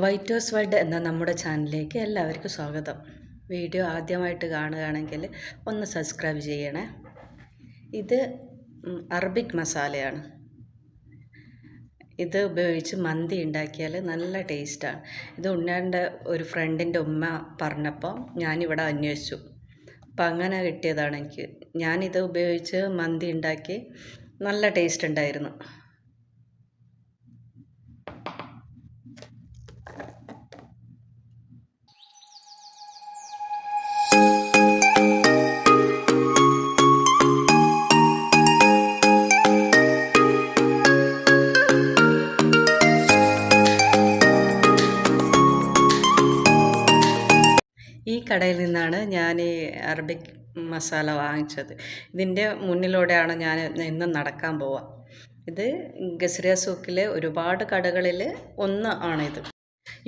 White house world എന്ന നമ്മുടെ ചാനലിലേക്ക് എല്ലാവർക്കും സ്വാഗതം. വീഡിയോ ആദ്യമായിട്ട് കാണുകയാണെങ്കിൽ ഒന്ന് സബ്സ്ക്രൈബ് ചെയ്യണേ. ഇത് അറബിക് മസാലയാണ് ഇത് ഉപയോഗിച്ച് മന്തി ഉണ്ടാക്കിയാൽ നല്ല ടേസ്റ്റാണ് ഇത് ഉണ്ണാന്റെ ഒരു ഫ്രണ്ടിന്റെ ഉമ്മ പറഞ്ഞപ്പോൾ ഞാനിവിടെ അന്വേഷിച്ചു. അപ്പം അങ്ങനെ കിട്ടിയതാണ് എനിക്ക്. ഞാനിത് ഉപയോഗിച്ച് മന്തി ഉണ്ടാക്കി നല്ല ടേസ്റ്റ് ഉണ്ടായിരുന്നു. കടയിൽ നിന്നാണ് ഞാൻ ഈ അറബിക് മസാല വാങ്ങിച്ചത്. ഇതിന്റെ മുന്നിലൂടെയാണ് ഞാൻ ഇന്ന് നടക്കാൻ പോവുക. ഇത് ഗസ്രിയ സൂക്കിലെ ഒരുപാട് കടകളിൽ ഒന്ന് ആണിത്.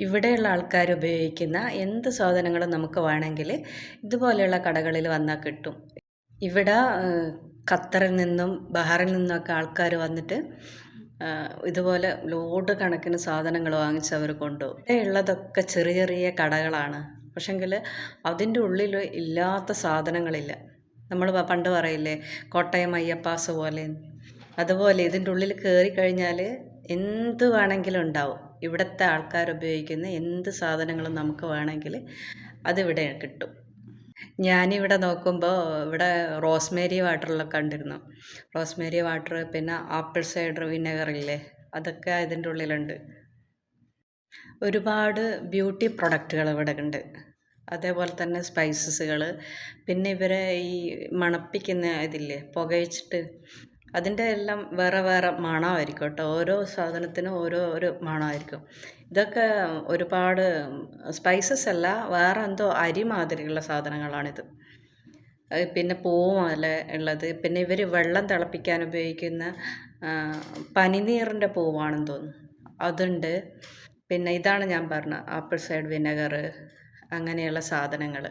ഇവിടെയുള്ള ആൾക്കാർ ഉപയോഗിക്കുന്ന എന്ത് സാധനങ്ങളും നമുക്ക് വേണമെങ്കിൽ ഇതുപോലെയുള്ള കടകളിൽ വന്നാൽ കിട്ടും. ഇവിടെ ഖത്തറിൽ നിന്നും ബഹറിൽ നിന്നൊക്കെ ആൾക്കാർ വന്നിട്ട് ഇതുപോലെ ലോഡ് കണക്കിന് സാധനങ്ങൾ വാങ്ങിച്ച് അവർ കൊണ്ടുപോകും. ഇവിടെ ഉള്ളതൊക്കെ ചെറിയ ചെറിയ കടകളാണ്. പക്ഷെങ്കിൽ അതിന്റെ ഉള്ളിൽ ഇല്ലാത്ത സാധനങ്ങളില്ല. നമ്മൾ പണ്ട് പറയില്ലേ കോട്ടയം അയ്യപ്പാസ് പോലെ. അതുപോലെ ഇതിന്റെ ഉള്ളിൽ കയറി കഴിഞ്ഞാൽ എന്ത് വേണമെങ്കിലും ഉണ്ടാവും. ഇവിടുത്തെ ആൾക്കാർ ഉപയോഗിക്കുന്ന എന്ത് സാധനങ്ങളും നമുക്ക് വേണമെങ്കിൽ അതിവിടെ കിട്ടും. ഞാനിവിടെ നോക്കുമ്പോൾ ഇവിടെ റോസ്മേരി വാട്ടറിലൊക്കെ കണ്ടിരുന്നു. റോസ്മേരി വാട്ടർ പിന്നെ ആപ്പിൾ സൈഡർ വിനെഗർ ഇല്ലേ അതൊക്കെ ഇതിന്റെ ഉള്ളിലുണ്ട്. ഒരുപാട് ബ്യൂട്ടി പ്രൊഡക്റ്റുകൾ ഇവിടെ ഉണ്ട്. അതേപോലെ തന്നെ സ്പൈസസുകൾ പിന്നെ ഇവരെ ഈ മണപ്പിക്കുന്ന ഇതില്ലേ പുകയിച്ചിട്ട് അതിന്റെ എല്ലാം വേറെ വേറെ മണമായിരിക്കും കേട്ടോ. ഓരോ സാധനത്തിനും ഓരോ ഒരു മണമായിരിക്കും. ഇതൊക്കെ ഒരുപാട് സ്പൈസസ് അല്ല വേറെ എന്തോ അരി മാതിരിയുള്ള സാധനങ്ങളാണിത്. പിന്നെ പൂവല്ല ഉള്ളത്. പിന്നെ ഇവർ വെള്ളം തിളപ്പിക്കാൻ ഉപയോഗിക്കുന്ന പനിനീറിന്റെ പൂവാണെന്ന് തോന്നുന്നു. അതുണ്ട്. പിന്നെ ഇതാണ് ഞാൻ പറഞ്ഞ ആപ്പിൾ സൈഡ് വിനെഗർ അങ്ങനെയുള്ള സാധനങ്ങൾ